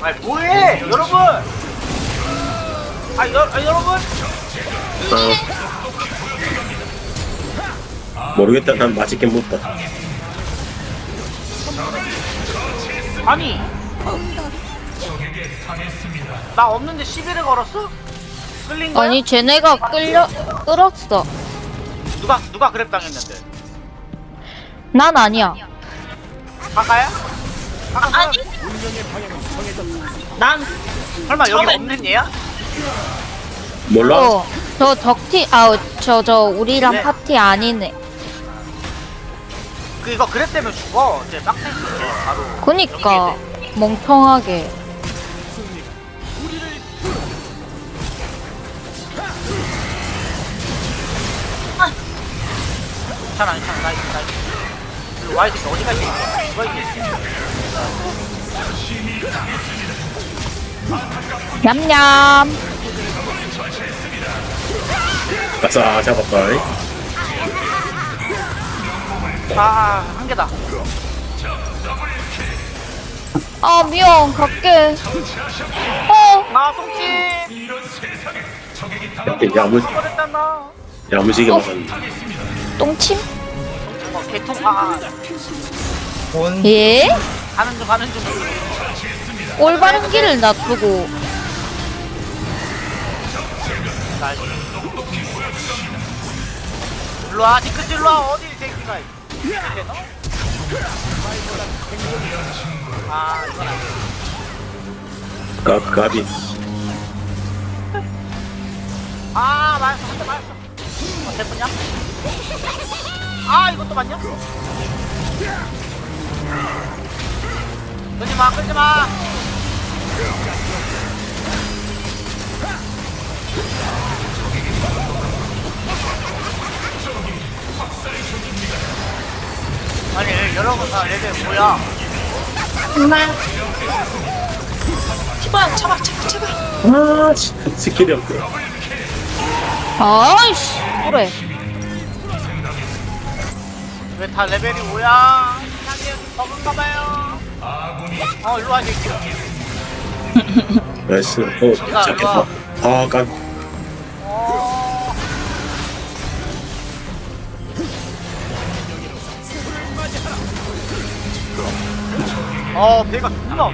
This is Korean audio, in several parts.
아 뭐해 여러분 아, 여, 아 여러분 아. 모르겠다. 난 맛있게 못 봐. 아니 나 없는데 시비를 걸었어? 끌린 거야? 아니 쟤네가 끌려 끌었어. 누가 누가 그랩 당했는데 난 아니야. 가가야? 아니 난 설마 여기 처음에- 없는 얘야? 몰라? 어, 저 적티 아저 저 우리랑 네. 파티 아니네. 그 이거 그랩 되면 죽어 이제 빡센 거 바로 그니까 멍청하게. 괜찮아 괜찮아 나 있어 나 있어 그 와이드 어디가 있어 누가 있겠어 냠냠. 아싸, 잡았다. 아 한 개다 아 미안 갈게. 어 나 똥집 야무, 뻔했다 나 야무지게 어. 맞았네. 똥침? 어, 개통 아 본 예? 가는 중 가는 중 올바른 길을 놔두고 나 일로와 디크스 일로 와 어디 이 새끼가 이렇게 너? 아 이건 아니야. 아 맞았어 한대 맞았어 어 대포냐? 아 이것도 맞냐? 끄지마 끄지마. 아니 여러분 다 레벨 뭐야? 정말. 티바야 잡아 잡아 잡아 아, 씨, 스킬이 없고. 아이씨 그래. 왜 다 레벨이 5야? 이상해 버금가봐요 어 일로와 이 새끼야 나이스. 어, 잡혔다. 아, 가, 어. 어, 배가 존나.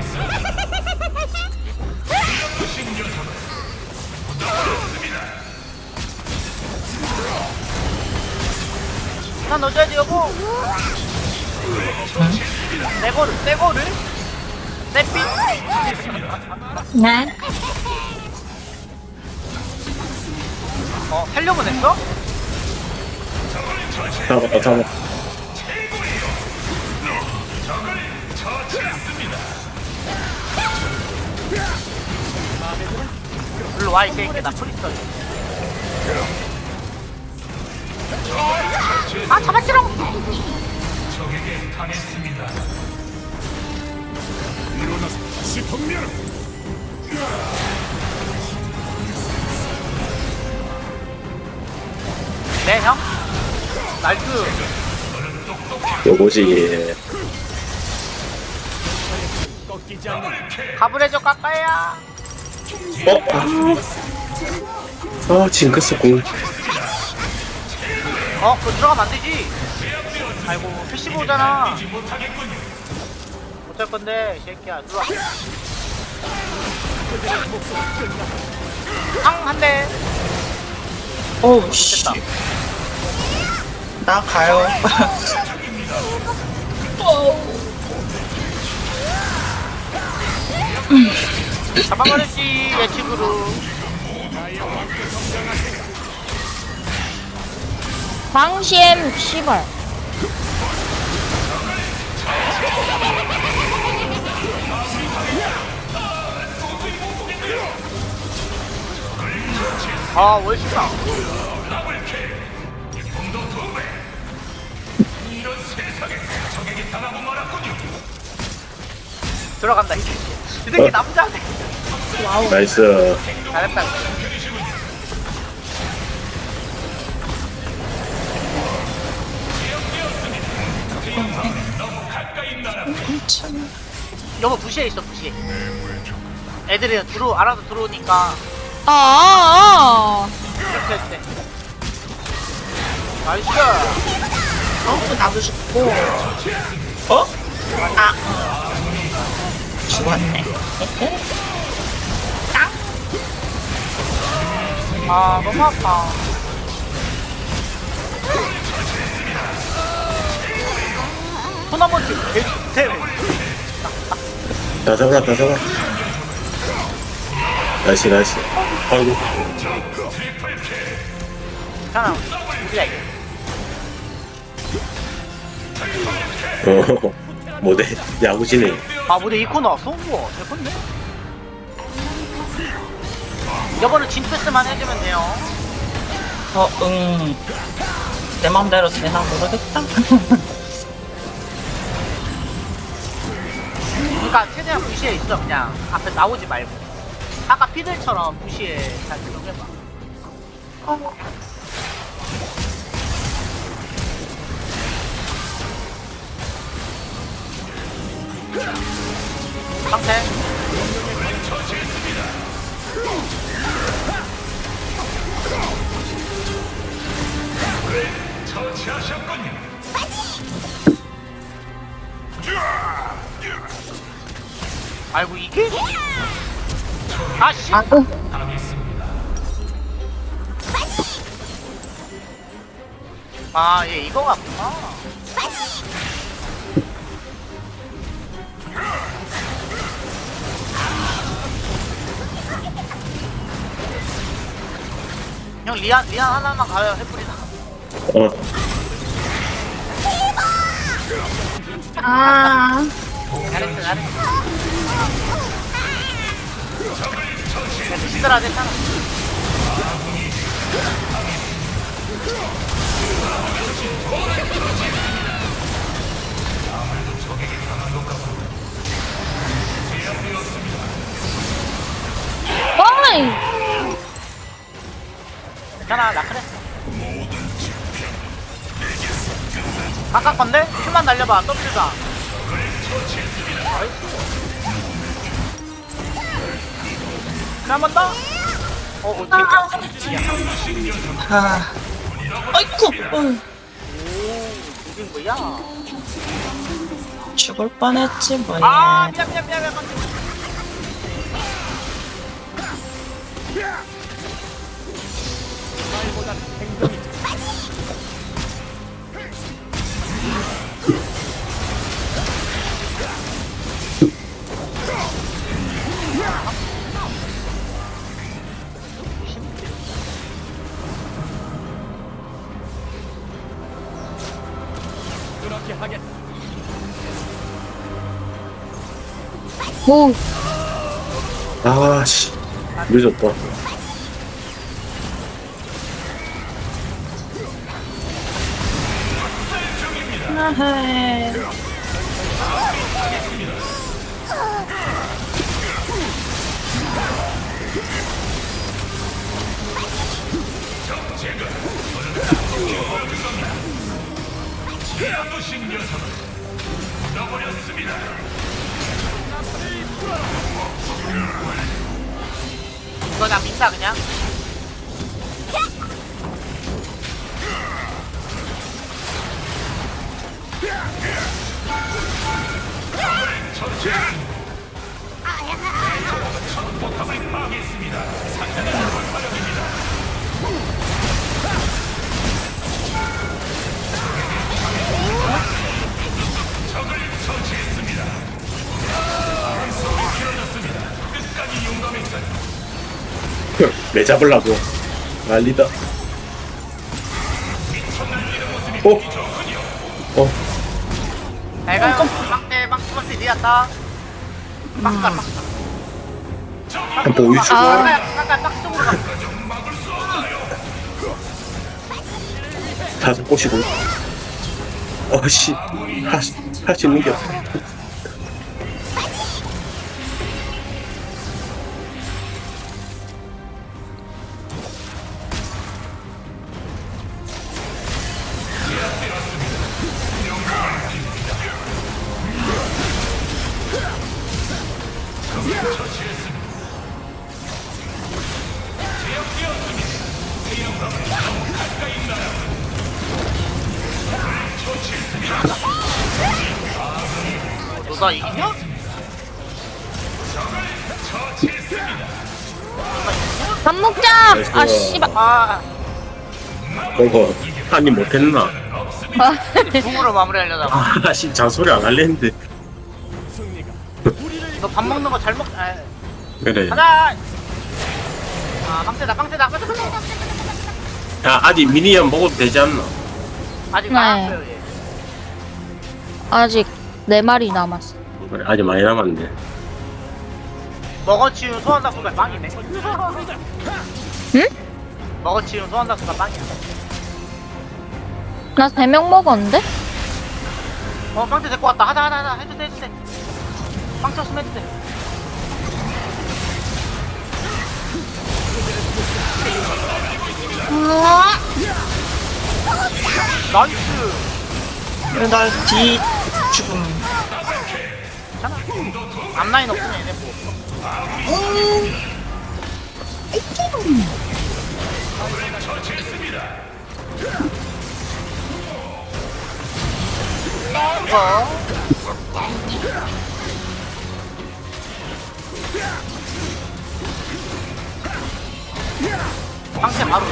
나 넣어줘야지, 여보. 내거를, 내거를? 내삐? 네 어, 살려면 했어? 잡았다, 잡았다. 일로 와, 이 새끼. 나 프리스터. 아, 잡았지롱! 네, 형? 나이스. 요거지. 가브레저 깎아야. 어? 아, 징크스 공. 어, 그거 들어가면 안 되지. 아이고, 패시브 오잖아. 어쩔 건데, 이 새끼야. 들어와. 탕, 한 대. 오우 씨. 됐다. 나 가요 잡아버렸지, 예측으로. 방시엠 씨발 아, 월시다. 들어간다, 이 새끼. 이 새끼 남자네. 나이스. 잘했다. 여보 부시에 있어 부시에 애들이 들어 알아서 들어오니까 아, 아, 아. 이렇게 할때 나이스 어, 나도 죽고. 어? 아. 죽었네. 아 너무 아파 소나무팀 대회 다 잡아 다 잡아. 나이스 나이스. 아이고. 괜찮아 우리가 이겨. 어 뭐대 야구지네 아 무대 이코 나왔어? 우와 대박네. 이번에 진투스만 해주면 돼요. 어, 응. 내 맘대로 되나 모르겠다. 그러니까 최대한 무시해 있어 그냥. 앞에 나오지 말고. 아까 피들처럼 무시해. 잘 적용해봐. 상태 아씨 아이고. 아얘 이거 같구나 형 리안 리안 하나만 가요 해프리나 어 아. 잘했어 잘했어 시들아 됐잖아 어이. 괜찮아 나 그랬어 바깥 건데? 큐만 날려봐 W가 한번 더? 어 어떻게 아. 아이쿠. 어, 이긴 거야? 죽을 뻔했지, 뭐야. 아 미안 미안 미안 미안 오. 아씨 늦었다 아헤. 이거 나 민다 그냥 내 잡으려고. 난리다 어? 어? 내가요 막대 막대 니었다. 막가 막가 한 보이 주고 아. 잠깐 딱 쪽으로 가. 다섯 꼬시고. 어씨. 할수 있는 게 없어 너나 이기냐? 밥 먹자! 아, 씨발. 아 그거 한입 못했나? 궁으로 마무리하려다가 아씨 잔소리 안 할랬는데 너 밥 먹는 거 잘 먹.. 아, 그래 가자! 아 빵세다 빵세다 야 아직 미니언 먹어도 되지 않나? 아직 네. 많았어요 얘 아직 네 마리 남았어. 그래 아직 많이 남았네. 먹어치운 소환닥수가 빵이네. 응? 먹어치운 소환닥수가 빵이야. 나 세 명 먹었는데? 어 빵태 데리고 왔다. 하자 하자 하자 해도 돼 해도 돼. 빵 쳤으면 해도 돼. 나이스. 왜날뒤 죽음. 괜찮아 앞라인 없으면 얘네 뭐. 이거 방세 바로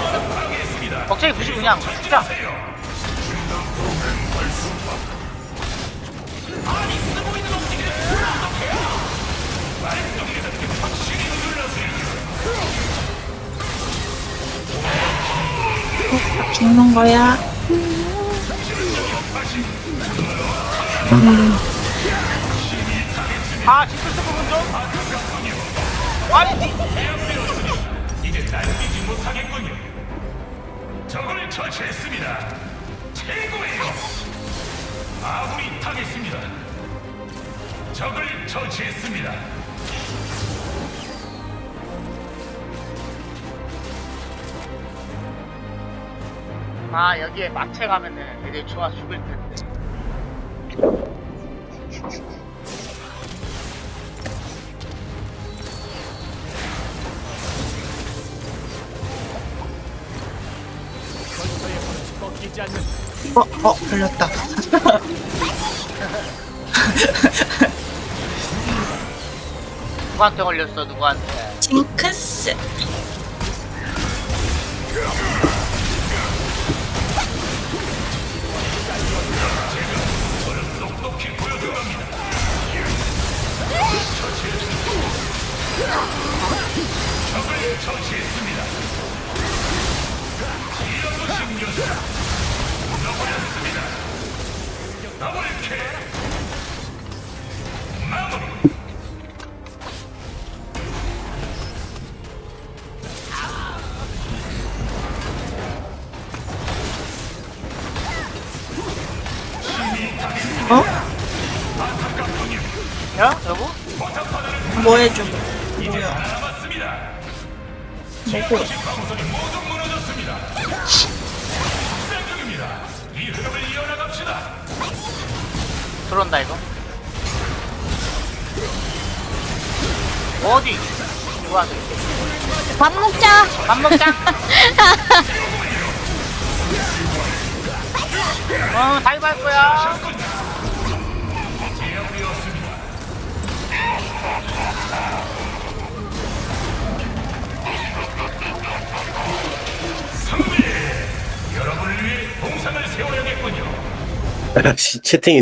걱정이 부시 그냥 진짜 죽는 거야. 아 징크스 부분 좀 아니 적을 처치했습니다. 최고예요. 아군이 당했습니다. 적을 처치했습니다. 아 여기에 마체 가면은 애들 좋아 죽을 텐데 어, 어, 걸렸다. 누구한테 걸렸어 누구한테 징크스. 어? 야 여보? 뭐 해줘? 뭐야? 뭐고? 들어온다 이거 어디? 누구한테 밥 먹자! 밥 먹자 어 다이브 할 거야 동상을 세워야겠군요. 아 씨 채팅이